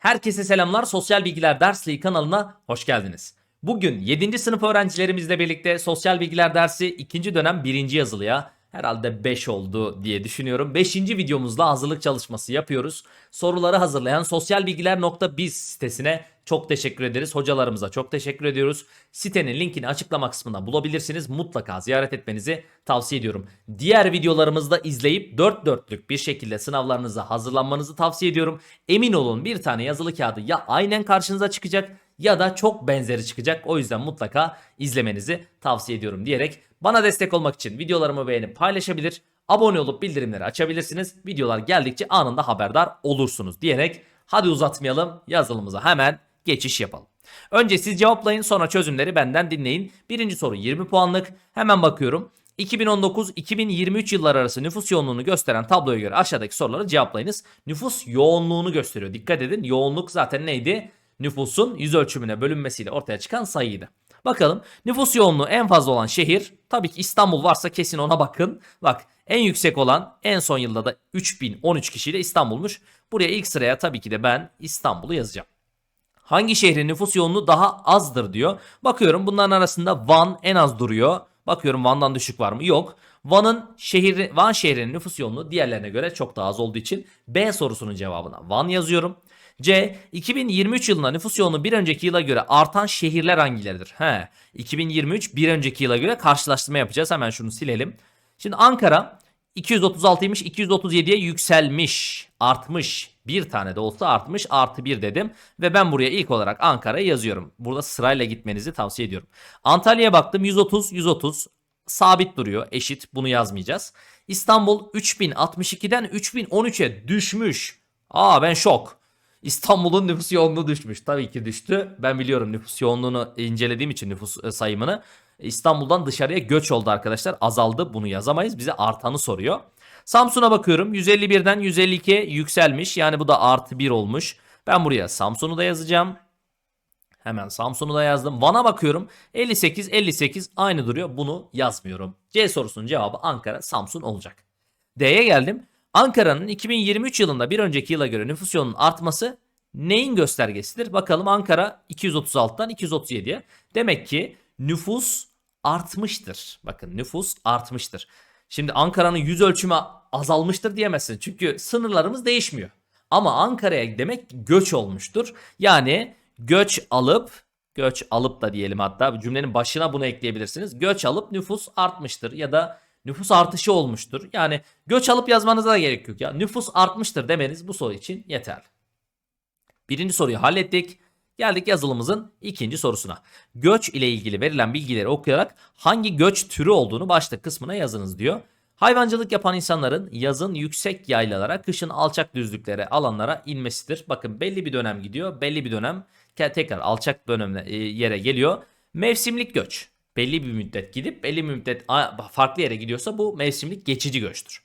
Herkese selamlar. Sosyal Bilgiler Dersliği kanalına hoş geldiniz. Bugün 7. sınıf öğrencilerimizle birlikte Sosyal Bilgiler dersi 2. dönem 1. yazılıya herhalde 5 oldu diye düşünüyorum. 5. videomuzda hazırlık çalışması yapıyoruz. Soruları hazırlayan sosyalbilgiler.biz sitesine çok teşekkür ederiz. Hocalarımıza çok teşekkür ediyoruz. Sitenin linkini açıklama kısmında bulabilirsiniz. Mutlaka ziyaret etmenizi tavsiye ediyorum. Diğer videolarımızda izleyip dört dörtlük bir şekilde sınavlarınıza hazırlanmanızı tavsiye ediyorum. Emin olun bir tane yazılı kağıdı ya aynen karşınıza çıkacak ya da çok benzeri çıkacak. O yüzden mutlaka izlemenizi tavsiye ediyorum diyerek bana destek olmak için videolarımı beğenip paylaşabilir, abone olup bildirimleri açabilirsiniz. Videolar geldikçe anında haberdar olursunuz diyerek hadi uzatmayalım yazılımıza hemen geçiş yapalım. Önce siz cevaplayın sonra çözümleri benden dinleyin. Birinci soru 20 puanlık. Hemen bakıyorum. 2019-2023 yıllar arası nüfus yoğunluğunu gösteren tabloya göre aşağıdaki soruları cevaplayınız. Nüfus yoğunluğunu gösteriyor. Dikkat edin yoğunluk zaten neydi? Nüfusun yüz ölçümüne bölünmesiyle ortaya çıkan sayıydı. Bakalım nüfus yoğunluğu en fazla olan şehir tabii ki İstanbul varsa kesin ona bakın. Bak en yüksek olan en son yılda da 3013 kişiyle İstanbul'muş. Buraya ilk sıraya tabii ki de ben İstanbul'u yazacağım. Hangi şehrin nüfus yoğunluğu daha azdır diyor. Bakıyorum bunların arasında Van en az duruyor. Bakıyorum Van'dan düşük var mı? Yok. Van'ın şehri Van şehrinin nüfus yoğunluğu diğerlerine göre çok daha az olduğu için B sorusunun cevabına Van yazıyorum. C 2023 yılında nüfus yoğunluğu bir önceki yıla göre artan şehirler hangileridir? He. 2023 bir önceki yıla göre karşılaştırma yapacağız. Hemen şunu silelim. Şimdi Ankara 236'ymış 237'ye yükselmiş artmış bir tane de olsa artmış artı bir dedim ve ben buraya ilk olarak Ankara'yı yazıyorum. Burada sırayla gitmenizi tavsiye ediyorum. Antalya'ya baktım 130 130 sabit duruyor eşit bunu yazmayacağız. İstanbul 3062'den 3013'e düşmüş. Aa ben şok. İstanbul'un nüfus yoğunluğu düşmüş. Tabii ki düştü. Ben biliyorum nüfus yoğunluğunu incelediğim için nüfus e, sayımını. İstanbul'dan dışarıya göç oldu arkadaşlar. Azaldı. Bunu yazamayız. Bize artanı soruyor. Samsun'a bakıyorum. 151'den 152'ye yükselmiş. Yani bu da artı 1 olmuş. Ben buraya Samsun'u da yazacağım. Hemen Samsun'u da yazdım. Van'a bakıyorum. 58 58 aynı duruyor. Bunu yazmıyorum. C sorusunun cevabı Ankara Samsun olacak. D'ye geldim. Ankara'nın 2023 yılında bir önceki yıla göre nüfus yoğunluğunun artması neyin göstergesidir? Bakalım Ankara 236'dan 237'ye. Demek ki nüfus artmıştır. Bakın nüfus artmıştır. Şimdi Ankara'nın yüz ölçümü azalmıştır diyemezsin. Çünkü sınırlarımız değişmiyor. Ama Ankara'ya demek göç olmuştur. Yani göç alıp göç alıp da diyelim hatta cümlenin başına bunu ekleyebilirsiniz. Göç alıp nüfus artmıştır ya da nüfus artışı olmuştur. Yani göç alıp yazmanıza da gerek yok ya. Nüfus artmıştır demeniz bu soru için yeterli. Birinci soruyu hallettik. Geldik yazılımızın ikinci sorusuna. Göç ile ilgili verilen bilgileri okuyarak hangi göç türü olduğunu başlık kısmına yazınız diyor. Hayvancılık yapan insanların yazın yüksek yaylalara, kışın alçak düzlüklere, alanlara inmesidir. Bakın belli bir dönem gidiyor, belli bir dönem tekrar alçak dönemle e, yere geliyor. Mevsimlik göç. Belli bir müddet gidip belli bir müddet farklı yere gidiyorsa bu mevsimlik geçici göçtür.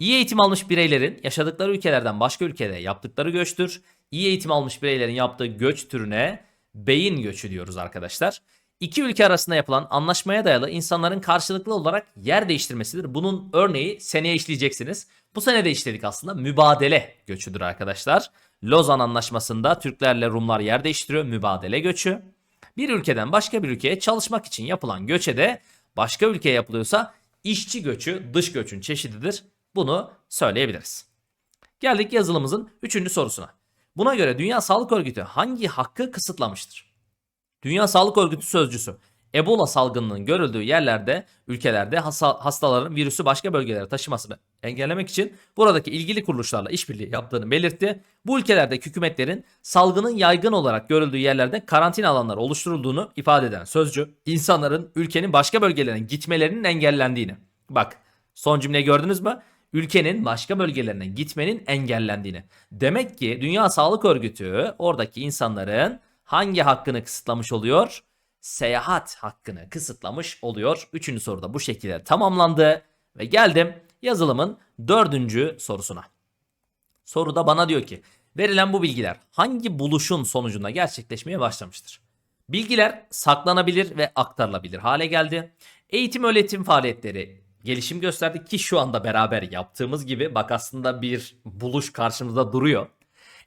İyi eğitim almış bireylerin yaşadıkları ülkelerden başka ülkede yaptıkları göçtür. İyi eğitim almış bireylerin yaptığı göç türüne beyin göçü diyoruz arkadaşlar. İki ülke arasında yapılan anlaşmaya dayalı insanların karşılıklı olarak yer değiştirmesidir. Bunun örneği seneye işleyeceksiniz. Bu sene de işledik aslında. Mübadele göçüdür arkadaşlar. Lozan Anlaşması'nda Türklerle Rumlar yer değiştiriyor. Mübadele göçü. Bir ülkeden başka bir ülkeye çalışmak için yapılan göçe de başka ülkeye yapılıyorsa işçi göçü dış göçün çeşididir. Bunu söyleyebiliriz. Geldik yazılımımızın üçüncü sorusuna. Buna göre Dünya Sağlık Örgütü hangi hakkı kısıtlamıştır? Dünya Sağlık Örgütü sözcüsü Ebola salgınının görüldüğü yerlerde, ülkelerde hasta- hastaların virüsü başka bölgelere taşımasını engellemek için buradaki ilgili kuruluşlarla işbirliği yaptığını belirtti. Bu ülkelerdeki hükümetlerin salgının yaygın olarak görüldüğü yerlerde karantina alanları oluşturulduğunu ifade eden sözcü, insanların ülkenin başka bölgelerine gitmelerinin engellendiğini. Bak, son cümleyi gördünüz mü? ülkenin başka bölgelerine gitmenin engellendiğini. Demek ki Dünya Sağlık Örgütü oradaki insanların hangi hakkını kısıtlamış oluyor? Seyahat hakkını kısıtlamış oluyor. Üçüncü soruda bu şekilde tamamlandı. Ve geldim yazılımın dördüncü sorusuna. Soruda bana diyor ki verilen bu bilgiler hangi buluşun sonucunda gerçekleşmeye başlamıştır? Bilgiler saklanabilir ve aktarılabilir hale geldi. Eğitim öğretim faaliyetleri gelişim gösterdi ki şu anda beraber yaptığımız gibi bak aslında bir buluş karşımızda duruyor.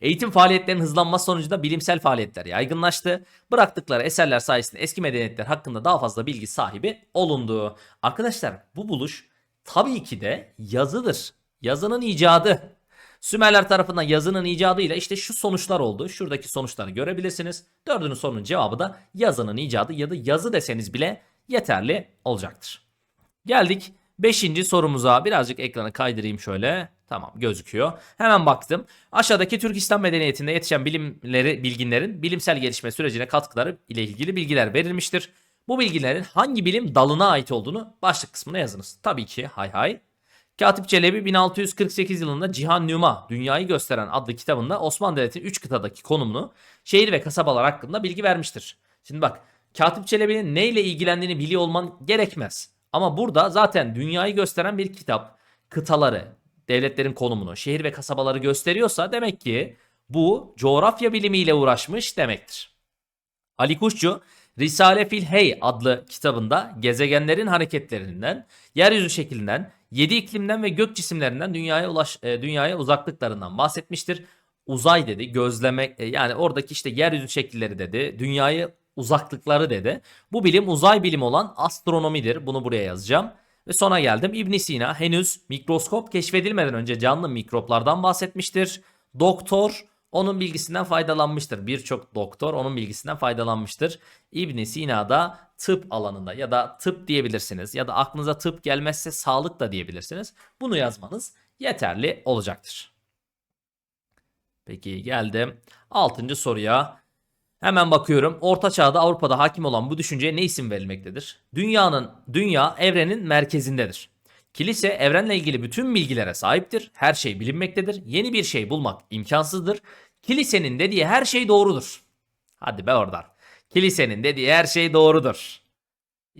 Eğitim faaliyetlerinin hızlanması sonucunda bilimsel faaliyetler yaygınlaştı. Bıraktıkları eserler sayesinde eski medeniyetler hakkında daha fazla bilgi sahibi olundu. Arkadaşlar bu buluş tabii ki de yazıdır. Yazının icadı. Sümerler tarafından yazının icadıyla işte şu sonuçlar oldu. Şuradaki sonuçları görebilirsiniz. Dördüncü sorunun cevabı da yazının icadı ya da yazı deseniz bile yeterli olacaktır. Geldik 5. sorumuza. Birazcık ekranı kaydırayım şöyle. Tamam gözüküyor. Hemen baktım. Aşağıdaki Türk İslam medeniyetinde yetişen bilimleri, bilginlerin bilimsel gelişme sürecine katkıları ile ilgili bilgiler verilmiştir. Bu bilgilerin hangi bilim dalına ait olduğunu başlık kısmına yazınız. Tabii ki hay hay. Katip Çelebi 1648 yılında Cihan Nüma Dünyayı Gösteren adlı kitabında Osmanlı Devleti'nin 3 kıtadaki konumunu, şehir ve kasabalar hakkında bilgi vermiştir. Şimdi bak Katip Çelebi'nin neyle ilgilendiğini biliyor olman gerekmez. Ama burada zaten dünyayı gösteren bir kitap, kıtaları, devletlerin konumunu, şehir ve kasabaları gösteriyorsa demek ki bu coğrafya bilimiyle uğraşmış demektir. Ali Kuşçu Risale fil Hey adlı kitabında gezegenlerin hareketlerinden, yeryüzü şeklinden, yedi iklimden ve gök cisimlerinden dünyaya ulaş e, dünyaya uzaklıklarından bahsetmiştir. Uzay dedi, gözleme e, yani oradaki işte yeryüzü şekilleri dedi, dünyayı uzaklıkları dedi. Bu bilim uzay bilimi olan astronomidir. Bunu buraya yazacağım. Ve sona geldim. İbn Sina henüz mikroskop keşfedilmeden önce canlı mikroplardan bahsetmiştir. Doktor onun bilgisinden faydalanmıştır. Birçok doktor onun bilgisinden faydalanmıştır. İbn Sina da tıp alanında ya da tıp diyebilirsiniz ya da aklınıza tıp gelmezse sağlık da diyebilirsiniz. Bunu yazmanız yeterli olacaktır. Peki geldim 6. soruya. Hemen bakıyorum. Orta Çağ'da Avrupa'da hakim olan bu düşünceye ne isim verilmektedir? Dünyanın dünya evrenin merkezindedir. Kilise evrenle ilgili bütün bilgilere sahiptir. Her şey bilinmektedir. Yeni bir şey bulmak imkansızdır. Kilisenin dediği her şey doğrudur. Hadi be oradan. Kilisenin dediği her şey doğrudur.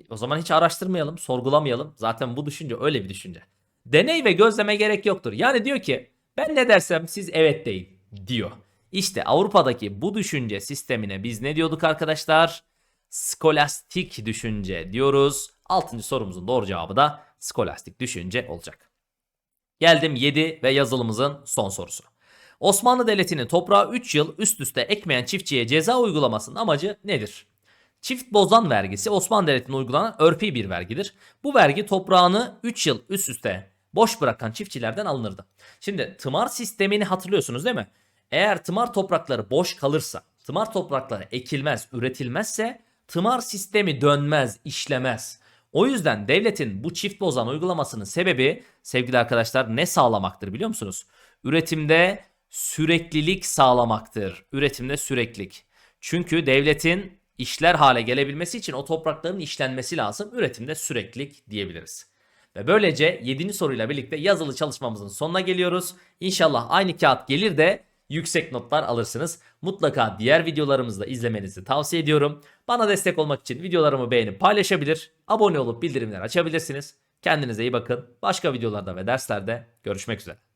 O zaman hiç araştırmayalım, sorgulamayalım. Zaten bu düşünce öyle bir düşünce. Deney ve gözleme gerek yoktur. Yani diyor ki ben ne dersem siz evet deyin diyor. İşte Avrupa'daki bu düşünce sistemine biz ne diyorduk arkadaşlar? Skolastik düşünce diyoruz. Altıncı sorumuzun doğru cevabı da skolastik düşünce olacak. Geldim 7 ve yazılımızın son sorusu. Osmanlı Devleti'nin toprağı 3 yıl üst üste ekmeyen çiftçiye ceza uygulamasının amacı nedir? Çift bozan vergisi Osmanlı Devleti'ne uygulanan örfi bir vergidir. Bu vergi toprağını 3 yıl üst üste boş bırakan çiftçilerden alınırdı. Şimdi tımar sistemini hatırlıyorsunuz değil mi? Eğer tımar toprakları boş kalırsa, tımar toprakları ekilmez, üretilmezse tımar sistemi dönmez, işlemez. O yüzden devletin bu çift bozan uygulamasının sebebi sevgili arkadaşlar ne sağlamaktır biliyor musunuz? Üretimde süreklilik sağlamaktır. Üretimde süreklilik. Çünkü devletin işler hale gelebilmesi için o toprakların işlenmesi lazım. Üretimde süreklilik diyebiliriz. Ve böylece 7. soruyla birlikte yazılı çalışmamızın sonuna geliyoruz. İnşallah aynı kağıt gelir de yüksek notlar alırsınız. Mutlaka diğer videolarımızı da izlemenizi tavsiye ediyorum. Bana destek olmak için videolarımı beğenip paylaşabilir, abone olup bildirimler açabilirsiniz. Kendinize iyi bakın. Başka videolarda ve derslerde görüşmek üzere.